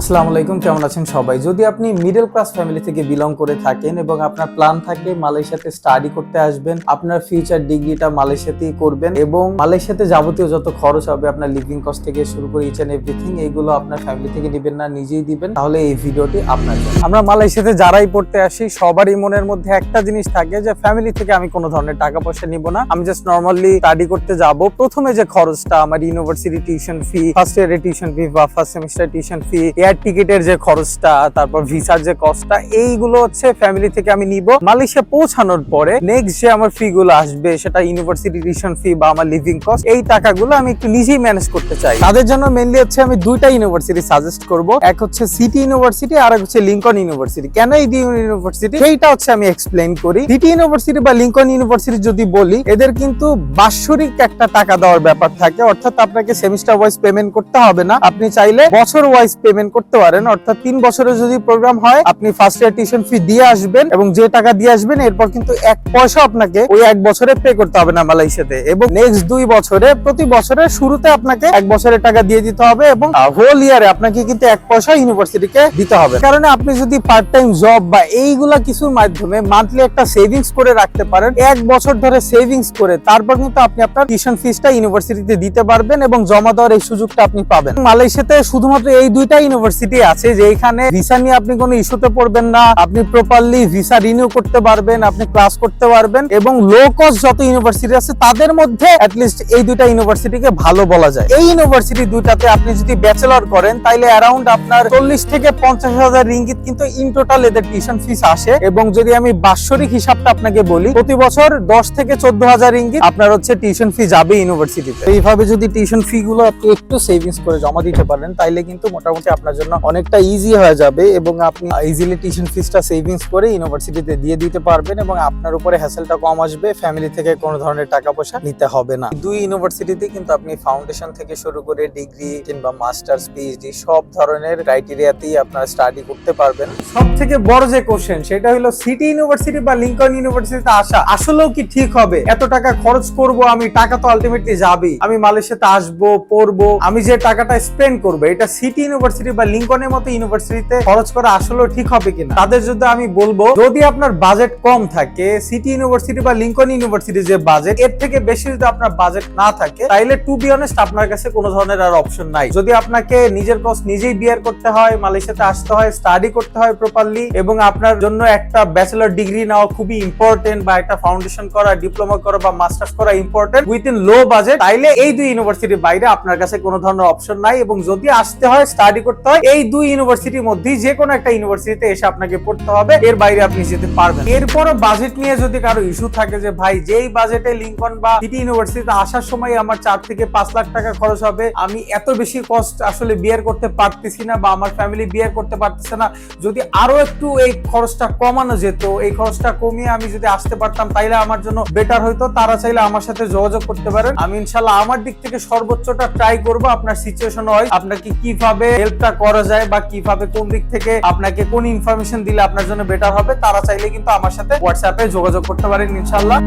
আসসালামু আলাইকুম, কেমন আছেন সবাই? যদি আপনি মিডল ক্লাস ফ্যামিলি থেকে বিলং করে থাকেন এবং আপনার প্ল্যান থাকে মালয়েশিয়াতে স্টাডি করতে আসবেন, আপনার ফিউচার ডিগ্রিটা মালয়েশিয়াতেই করবেন এবং মালয়েশিয়াতে যাবতীয় যত খরচ হবে, আপনার লিভিং কস্ট থেকে শুরু করে ইচ এন্ড এভরিথিং এইগুলো আপনার ফ্যামিলি থেকে দিবেন না, নিজেই দিবেন। তাহলে এই ভিডিওটি আপনার জন্য। আমরা মালয়েশিয়াতে যারাই পড়তে আসি, সবারই মনের মধ্যে একটা জিনিস থাকে যে ফ্যামিলি থেকে আমি কোনো ধরনের টাকা পয়সা নিব না। আমি জাস্ট নর্মালি স্টাডি করতে যাব। প্রথমে যে খরচটা, আমার ইউনিভার্সিটি টিউশন ফি ফার্স্ট ইয়ারের টিউশন ফি বা first semester tuition fee air টিকিটের যে খরচটা, তারপর ভিসার যে কস্টটা এইগুলো হচ্ছে ফ্যামিলি থেকে আমি নিব। মালয়েশিয়া পৌঁছানোর পরে নেক্সট যে আমার ফি গুলো আসবে, সেটা ইউনিভার্সিটি টিউশন ফি বা আমার লিভিং কস্ট এই টাকাগুলো আমি একটু নিজেই ম্যানেজ করতে চাই। তাদের জন্য মেনলি হচ্ছে আমি দুইটা ইউনিভার্সিটি সাজেস্ট করব। এক হচ্ছে সিটি ইউনিভার্সিটি আর এক হচ্ছে লিঙ্কন ইউনিভার্সিটি কেন এই দুই ইউনিভার্সিটি সেইটা হচ্ছে আমি এক্সপ্লেইন করি। সিটি ইউনিভার্সিটি বা লিঙ্কন ইউনিভার্সিটি যদি বলি, এদের কিন্তু বাৎসরিক একটা টাকা দেওয়ার ব্যাপার থাকে। অর্থাৎ আপনাকে সেমিস্টার ওয়াইজ পেমেন্ট করতে হবে না। আপনি চাইলে বছর ওয়াইজ পেমেন্ট করতে পারেন, অর্থাৎ তিন বছরের যদি প্রোগ্রাম হয়, আপনি ফার্স্ট ইয়ার টিউশন ফি দিয়ে আসবেন এবং যে টাকা দিয়ে আসবেন, এরপর কিন্তু এক পয়সা আপনাকে ওই এক বছরে পে করতে হবে না মালয়েশিয়াতে এবং নেক্সট দুই বছরে, প্রতি বছরের শুরুতে আপনাকে এক বছরের টাকা দিয়ে দিতে হবে এবং হোল ইয়ারে আপনাকে কিন্তু এক পয়সা ইউনিভার্সিটিকে দিতে হবে। কারণে আপনি যদি পার্ট টাইম জব বা এইগুলা কিছুর মাধ্যমে মান্থলি একটা সেভিংস করে রাখতে পারেন, এক বছর ধরে সেভিংস করে তারপর কিন্তু আপনি আপনার টিউশন ফিসটা ইউনিভার্সিটিতে দিতে পারবেন এবং জমা দেওয়ার এই সুযোগটা আপনি পাবেন। মালয়েশিয়াতে শুধুমাত্র এই দুইটা ইউনিভার্সিটি আছে, যে এখানে ভিসা নিয়ে আপনি কোনো ইস্যুতে পড়বেন না। আপনি প্রপারলি ভিসা রিনিউ করতে পারবেন, আপনি ক্লাস করতে পারবেন এবং লো কস্ট যত ইউনিভার্সিটি আছে, তাদের মধ্যে অ্যাটলিস্ট এই দুইটা ইউনিভার্সিটিকে ভালো বলা যায়। এই ইউনিভার্সিটি দুইটাতে আপনি যদি ব্যাচেলর করেন, তাইলে অ্যারাউন্ড আপনার চল্লিশ থেকে পঞ্চাশ হাজার রিঙ্গিত কিন্তু ইন টোটাল এদের টিউশন ফিস আসে। এবং যদি আমি বাৎসরিক হিসাবটা আপনাকে বলি, প্রতি বছর দশ থেকে চোদ্দ হাজার রিঙ্গিত আপনার হচ্ছে টিউশন ফি যাবে ইউনিভার্সিটিতে এইভাবে যদি টিউশন ফি গুলো একটু সেভিংস করে জমা দিতে পারেন, তাইলে কিন্তু মোটামুটি আপনার জন্য অনেকটা ইজি হয়ে যাবে এবং আপনি ইজিলি টিউশন ফিসটা সেভিংস করে ইউনিভার্সিটিতে দিয়ে দিতে পারবেন এবং আপনার উপরে হ্যাসেলটা কম আসবে ফ্যামিলি থেকে কোনো ধরনের টাকা পয়সা নিতে হবে না। দুই ইউনিভার্সিটিতে কিন্তু আপনি ফাউন্ডেশন থেকে শুরু করে ডিগ্রি কিংবা মাস্টার্স পিএইচডি সব ধরনের ক্রাইটেরিয়াতেই আপনারা স্টাডি করতে পারবেন। সব থেকে বড় যে কোশ্চেন সেটা হলো সিটি ইউনিভার্সিটি বা লিঙ্কন ইউনিভার্সিটিতে আসা, আসলেও কি ঠিক হবে? এত টাকা খরচ করব আমি, টাকা তো আলটিমেটলি যাবেই। আমি মালয়েশিয়াতে আসব, পড়ব, আমি যে টাকাটা স্পেন্ড করব, এটা সিটি ইউনিভার্সিটি বা লিঙ্কনের মতো ইউনিভার্সিটিতে খরচ করা আসলেও ঠিক হবে কিনা? তাদের যদি আমি বলব, যদি আপনার বাজেট কম থাকে, সিটি ইউনিভার্সিটি বা লিঙ্কন ইউনিভার্সিটি যে বাজেট, এর থেকে বেশি যদি আপনার বাজেট না থাকে, তাইলে টু বি অনেস্ট আপনার কাছে কোনো ধরনের আর অপশন নাই। যদি আপনাকে নিজের কষ্ট নিজেই বিয়ার করতে হয়, মালয়েশিয়াতে আসতে হয় স্টাডি করতে হয় প্রপারলি এবং আপনার জন্য একটা ব্যাচেলর ডিগ্রি নেওয়া খুবই ইম্পর্টেন্ট বা একটা ফাউন্ডেশন করা ডিপ্লোমা করা বা মাস্টার্স করা ইম্পর্টেন্ট উইথিন লো বাজেট তাইলে এই দুই ইউনিভার্সিটির বাইরে আপনার কাছে কোনো ধরনের অপশন নাই, এবং যদি আসতে হয় স্টাডি করতে হয় এই দুই ইউনিভার্সিটির মধ্যেই যে কোনো একটা ইউনিভার্সিটিতে এসে আপনাকে পড়তে হবে। এর বাইরে আপনি যেতে পারবেন এরপরও বাজেট নিয়ে যদি কারও ইস্যু থাকে যে, ভাই, যেই বাজেটে লিঙ্কন বা সিটি ইউনিভার্সিটিতে আসার সময় আমার চার থেকে পাঁচ লাখ টাকা খরচ হবে, আমি এত বেশি কষ্ট আসলে বিয়ার করতে পারতেছি না বা আমার ফ্যামিলি বিয়ার করতে পারতেছে না। যদি আরও একটু এই খরচটা কমানো যেত, এই খরচটা কমিয়ে আমি যদি আসতে পারতাম, তাইলে আমার জন্য বেটার হইতো। তারা চাইলে আমার সাথে যোগাযোগ করতে পারেন। আমি ইনশাল্লাহ আমার দিক থেকে সর্বোচ্চটা ট্রাই করব। আপনার সিচুয়েশন হয়। আপনাকে কীভাবে হেল্পটা করা যায় বা কীভাবে কোন দিক থেকে আপনাকে কোন ইনফরমেশন দিলে আপনার জন্য বেটার হবে, তারা চাইলে কিন্তু আমার সাথে হোয়াটসঅ্যাপে যোগাযোগ করতে পারেন ইনশাল্লাহ